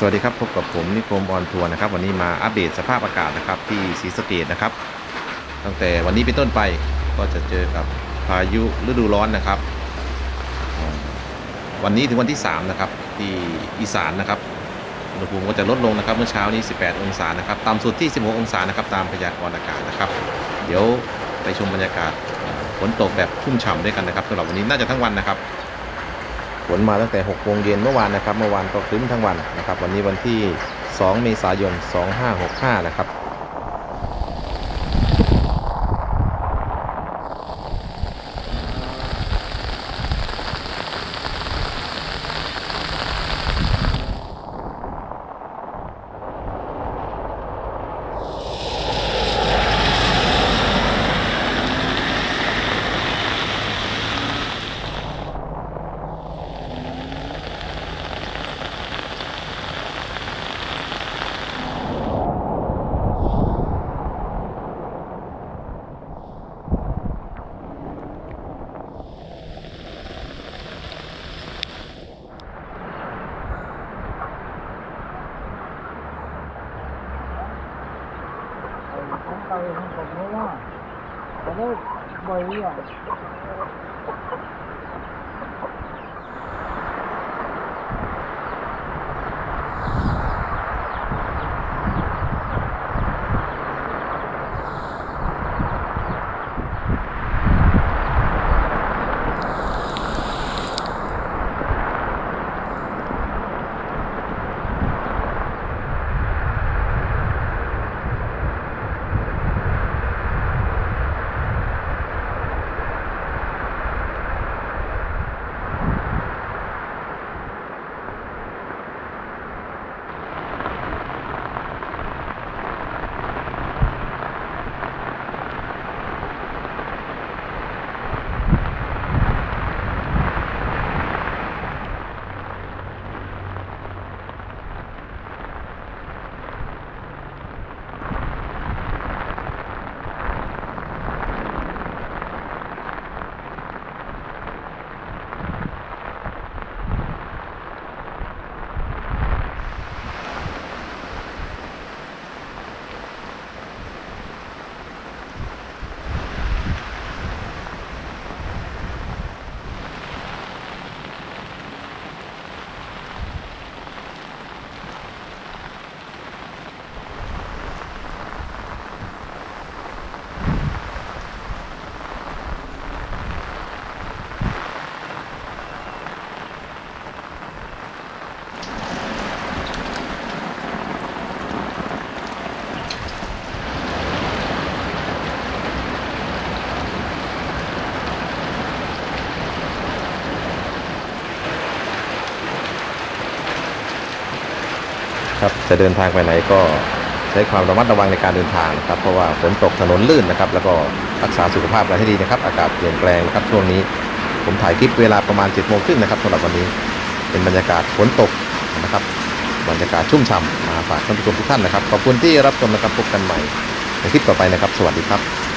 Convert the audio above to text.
สวัสดีครับพบกับผมนิคมออนทัวร์นะครับวันนี้มาอัปเดตสภาพอากาศนะครับที่ศรีสะเกดนะครับ ตั้งแต่วันนี้เป็นต้นไปก็จะเจอกับพายุฤดูร้อนนะครับ วันนี้ถึงวันที่ 3 นะครับ ที่อีสานนะครับอุณหภูมิก็จะลดลงนะครับเมื่อเช้านี้ 18 องศานะครับต่ำสุดที่ 16 องศานะครับตามพยากรณ์อากาศนะครับ เดี๋ยวไปชมบรรยากาศฝนตกแบบชุ่มฉ่ำด้วยกันนะครับสำหรับวันนี้น่าจะทั้งวันนะครับ ฝนมาตั้งแต่6โมงเย็นเมื่อวานนะครับ เมื่อวานก็ครึ้มทั้งวันนะครับ วันนี้วันที่ 2 เมษายน 2565 นะครับ ตาก่าของผมเพราะว่าเขาได้บ่อยอ่ ครับจะเดินทางไปไหนก็ใช้ความระมัดระวังในการเดินทางนะครับ เพราะว่าฝนตกถนนลื่นนะครับ แล้วก็รักษาสุขภาพกันให้ดีนะครับ อากาศเปลี่ยนแปลงนะครับช่วงนี้ ผมถ่ายคลิปเวลาประมาณ7จ็ดโมงครึ่งนะครับสำหรับวันนี้เป็นบรรยากาศฝนตกนะครับ บรรยากาศชุ่มฉ่ำมาฝากท่านผู้ชมทุกท่านนะครับขอบคุณที่รับชมนะครับพบกันใหม่ในคลิปต่อไปนะครับ สวัสดีครับ